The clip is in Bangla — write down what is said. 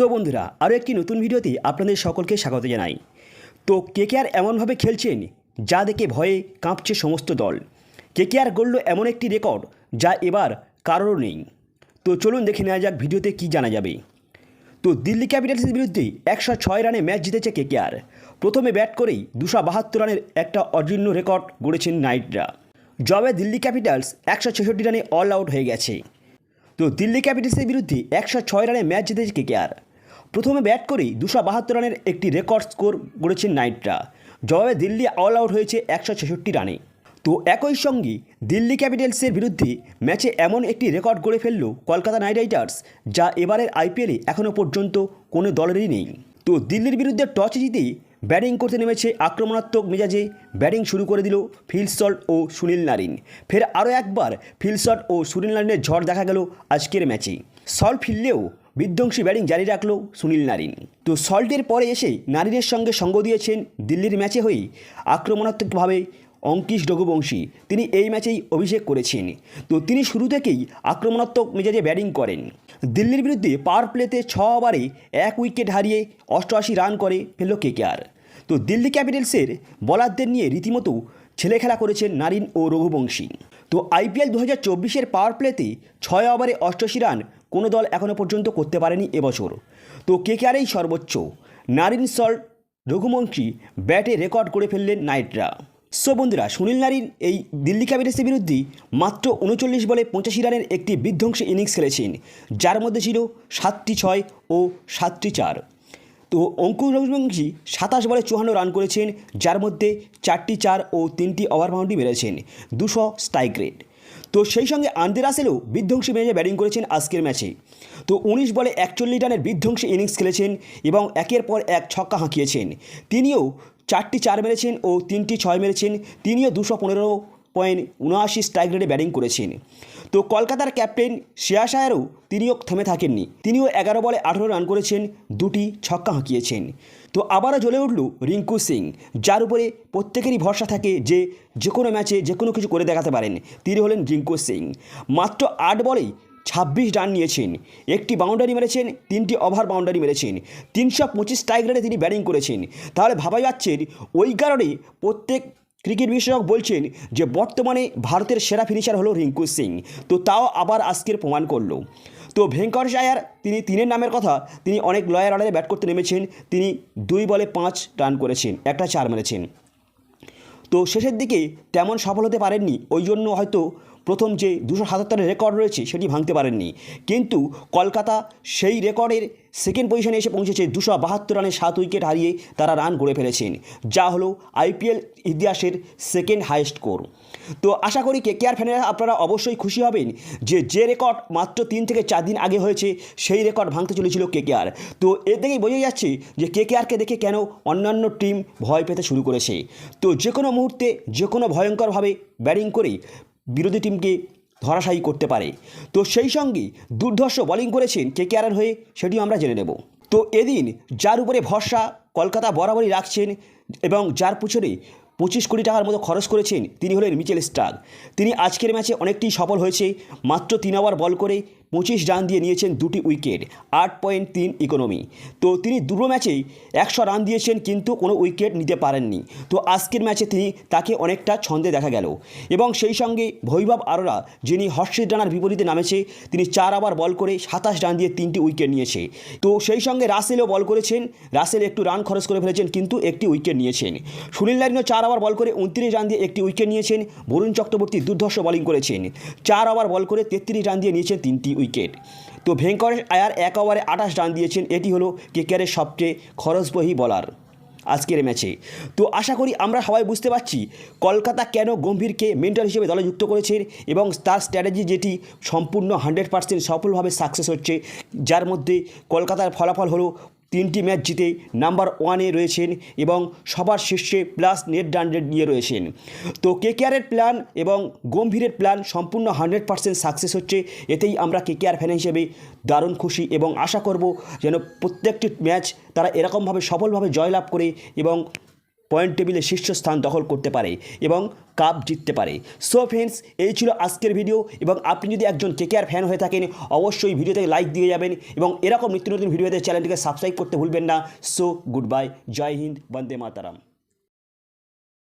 সো বন্ধুরা, আরও একটি নতুন ভিডিওতে আপনাদের সকলকে স্বাগত জানাই। তো কেকেআর এমনভাবে খেলছেন যা দেখে ভয়ে কাঁপছে সমস্ত দল? কেকেআর গড়ল এমন একটি রেকর্ড যা এবার কারোর নেই? তো চলুন দেখে নেওয়া যাক ভিডিওতে কী জানা যাবে। তো দিল্লি ক্যাপিটালসের বিরুদ্ধে একশো ছয় রানে ম্যাচ জিতেছে কেকেআর প্রথমে ব্যাট করেই দুশো বাহাত্তর রানের একটা অজীর্ণ রেকর্ড গড়েছেন নাইটরা। জবে দিল্লি ক্যাপিটালস একশো ছেষট্টি রানে অল আউট হয়ে গেছে। তো দিল্লি ক্যাপিটালসের বিরুদ্ধে একশো ছয় রানে ম্যাচ জিতেছে কেকেআর প্রথমে ব্যাট করেই দুশো বাহাত্তর রানের একটি রেকর্ড স্কোর গড়েছেন নাইটরা। জবাবে দিল্লি অল আউট হয়েছে একশো ছেষট্টি রানে। তো একই সঙ্গে দিল্লি ক্যাপিটালসের বিরুদ্ধে ম্যাচে এমন একটি রেকর্ড গড়ে ফেলল কলকাতা নাইট রাইডার্স, যা এবারের আইপিএলে এখনও পর্যন্ত কোনো দলেরই নেই। তো দিল্লির বিরুদ্ধে টস জিতেই ব্যাটিং করতে নেমেছে আক্রমণাত্মক মেজাজে ব্যাটিং শুরু করে দিল ফিল ও সুনীল নারিন। ফের আরও একবার ফিল শট ও সুনীল নারিনের ঝড় দেখা গেল আজকের ম্যাচে। সল ফিরলেও বিধ্বংসী ব্যাটিং জারি রাখল সুনীল নারিন। তো সল্টের পরে এসে নারিনের সঙ্গে সঙ্গ দিয়েছেন দিল্লির ম্যাচে হয়ে আক্রমণাত্মকভাবে অঙ্কিশ রঘুবংশী। তিনি এই ম্যাচেই অভিষেক করেছেন। তো তিনি শুরু থেকেই আক্রমণাত্মক মেজাজে ব্যাটিং করেন। দিল্লির বিরুদ্ধে পাওয়ার প্লেতে ছ ওভারে এক উইকেট হারিয়ে অষ্টআশি রান করে ফেলল কেকেআর। তো দিল্লি ক্যাপিটালসের বলারদের নিয়ে রীতিমতো ছেলে খেলা করেছেন নারিন ও রঘুবংশী। তো আইপিএল দু হাজার চব্বিশের পাওয়ার প্লেতে ছয় ওভারে অষ্টআশি রান কোনো দল এখনও পর্যন্ত করতে পারেনি এবছর। তো কেকেআরেই সর্বোচ্চ। নারিন সল্ট রঘুবংশী ব্যাটে রেকর্ড করে ফেললেন নাইটরা। সো বন্ধুরা, সুনীল নারিন এই দিল্লি ক্যাপিটালসের বিরুদ্ধে মাত্র উনচল্লিশ বলে পঁচাশি রানের একটি বিধ্বংসী ইনিংস খেলেছেন, যার মধ্যে ছিল সাতটি ছয় ও সাতটি চার। তো অঙ্কুর রঘুবংশী সাতাশ বলে চুয়ান্ন রান করেছেন, যার মধ্যে চারটি চার ও তিনটি ওভার বাউন্ডারি মেরেছেন, দুশো স্ট্রাইক রেট। তো সেই সঙ্গে আন্দি রাসেলও বিধ্বংসী মেজে ব্যাটিং করেছেন আজকের ম্যাচে। তো উনিশ বলে একচল্লিশ রানের বিধ্বংসী ইনিংস খেলেছেন এবং একের পর এক ছক্কা হাঁকিয়েছেন। তিনিও চারটি চার মেরেছেন ও তিনটি ছয় মেরেছেন। তিনিও দুশো পনেরো পয়েন্ট উনআশি স্ট্রাইক রেটে ব্যাটিং করেছেন। তো কলকাতার ক্যাপ্টেন শ্রেয়াস আয়ারও তিনিও থেমে থাকেননি। তিনিও এগারো বলে আঠেরো রান করেছেন, দুটি ছক্কা হাঁকিয়েছেন। তো আবারও জ্বলে উঠল রিঙ্কু সিং, যার উপরে প্রত্যেকেরই ভরসা থাকে যে যে কোনো ম্যাচে যে কোনো কিছু করে দেখাতে পারেন। তিনি হলেন রিঙ্কু সিং। মাত্র আট বলেই ছাব্বিশ রান নিয়েছেন। একটি বাউন্ডারি মেরেছেন, তিনটি ওভার বাউন্ডারি মেরেছেন। তিনশো পঁচিশ স্ট্রাইক রেটে তিনি ব্যাটিং করেছেন। তাহলে ভাবা যাচ্ছে ওই কারণে প্রত্যেক ক্রিকেট বিশেষজ্ঞ বলছেন যে বর্তমানে ভারতের সেরা ফিনিশার হলো রিঙ্কু সিং। তো তাও আবার আজকের প্রমাণ করল। তো ভেঙ্কটেশ আয়ার, তিনি তিনের নামের কথা, তিনি অনেক লয়ার অর্ডারে ব্যাট করতে নেমেছেন, তিনি দুই বলে পাঁচ রান করেছেন, একটা চার মেরেছেন। তো শেষের দিকে তেমন সফল হতে পারেননি, ওই জন্য হয়তো প্রথম যে দুশো সাতাত্তরের রেকর্ড রয়েছে সেটি ভাঙতে পারেননি। কিন্তু কলকাতা সেই রেকর্ডের সেকেন্ড পজিশনে এসে পৌঁছেছে দুশো বাহাত্তর রানে সাত উইকেট হারিয়ে তারা রান করে ফেলেছেন, যা হলো আইপিএল ইতিহাসের সেকেন্ড হাইয়েস্ট স্কোর। তো আশা করি কে কেআর ফ্যানেরা আপনারা অবশ্যই খুশি হবেন যে যে রেকর্ড মাত্র তিন থেকে চার দিন আগে হয়েছে, সেই রেকর্ড ভাঙতে চলেছিল কে কেআর তো এর থেকেই বোঝা যাচ্ছে যে, কে কেআরকে দেখে কেন অন্যান্য টিম ভয় পেতে শুরু করেছে। তো যে কোনো মুহূর্তে যে কোনো ভয়ঙ্করভাবে ব্যাটিং করে বিরোধী টিমকে ধরাশায়ী করতে পারে। তো সেই সঙ্গে দুর্ধর্ষ বোলিং করেছেন কে কে কেআরের হয়ে, সেটিও আমরা জেনে নেব। তো এদিন যার উপরে ভরসা কলকাতা বরাবরই রাখছেন এবং যার পিছনে পঁচিশ কোটি টাকার মতো খরচ করেছেন তিনি হলেন মিচেল স্টার তিনি আজকের ম্যাচে অনেকটি সফল হয়েছে, মাত্র তিন ওভার বল করে পঁচিশ রান দিয়ে নিয়েছেন দুটি উইকেট, আট পয়েন্ট তিন ইকোনমি। তো তিনি দুটো ম্যাচেই একশো রান দিয়েছেন কিন্তু কোনো উইকেট নিতে পারেননি। তো আজকের ম্যাচে তিনি তাকে অনেকটা ছন্দে দেখা গেল। এবং সেই সঙ্গে ভৈভব আরোরা, যিনি হর্ষিত রানার বিপরীতে নামেছে, তিনি চার আবার বল করে সাতাশ রান দিয়ে তিনটি উইকেট নিয়েছে। তো সেই সঙ্গে রাসেলও বল করেছেন, রাসেল একটু রান খরচ করে ফেলেছেন কিন্তু একটি উইকেট নিয়েছেন। সুনীল লাইনও চার ওভার বল করে উনত্রিশ রান দিয়ে একটি উইকেট নিয়েছেন। বরুণ চক্রবর্তী দুর্ধর্ষ বোলিং করেছেন। চার ওভার বল করে তেত্রিশ রান দিয়ে নিয়েছেন তিনটি উইকেট। তো ভেঙ্কটেশ আয়ার এক ওভারে আঠাশ রান দিয়েছেন। এটি হলো কেকেআরের সবচেয়ে খরচবহী বলার আজকের ম্যাচে তো আশা করি আমরা সবাই বুঝতে পারছি কলকাতা কেন গম্ভীরকে মেন্টাল হিসেবে দলে যুক্ত করেছেন এবং তার স্ট্র্যাটেজি যেটি সম্পূর্ণ হান্ড্রেড পার্সেন্ট সফলভাবে সাকসেস হচ্ছে, যার মধ্যে কলকাতার ফলাফল হলো তিনটি ম্যাচ জিতে নাম্বার ওয়ানে রয়েছেন এবং সবার শীর্ষে প্লাস নেট ডান্ডেড নিয়ে রয়েছেন। তো কেকেআরের প্ল্যান এবং গম্ভীরের প্ল্যান সম্পূর্ণ হান্ড্রেড পার্সেন্ট সাকসেস হচ্ছে, এতেই আমরা কেকেআর ফ্যান হিসেবে দারুণ খুশি এবং আশা করব যেন প্রত্যেকটি ম্যাচ তারা এরকমভাবে সফলভাবে জয়লাভ করে এবং পয়েন্ট টেবিলে শীর্ষস্থান দখল করতে পারে এবং কাপ জিততে পারে। সো ফ্রেন্ডস এই ছিল আজকের ভিডিও এবং আপনি যদি একজন কেকেআর ফ্যান হয়ে থাকেন, অবশ্যই ভিডিওতে লাইক দিয়ে যাবেন এবং এরকম নিত্য নতুন ভিডিওতে চ্যানেলটিকে সাবস্ক্রাইব করতে ভুলবেন না। সো গুড বাই জয় হিন্দ, বন্দে মাতারাম।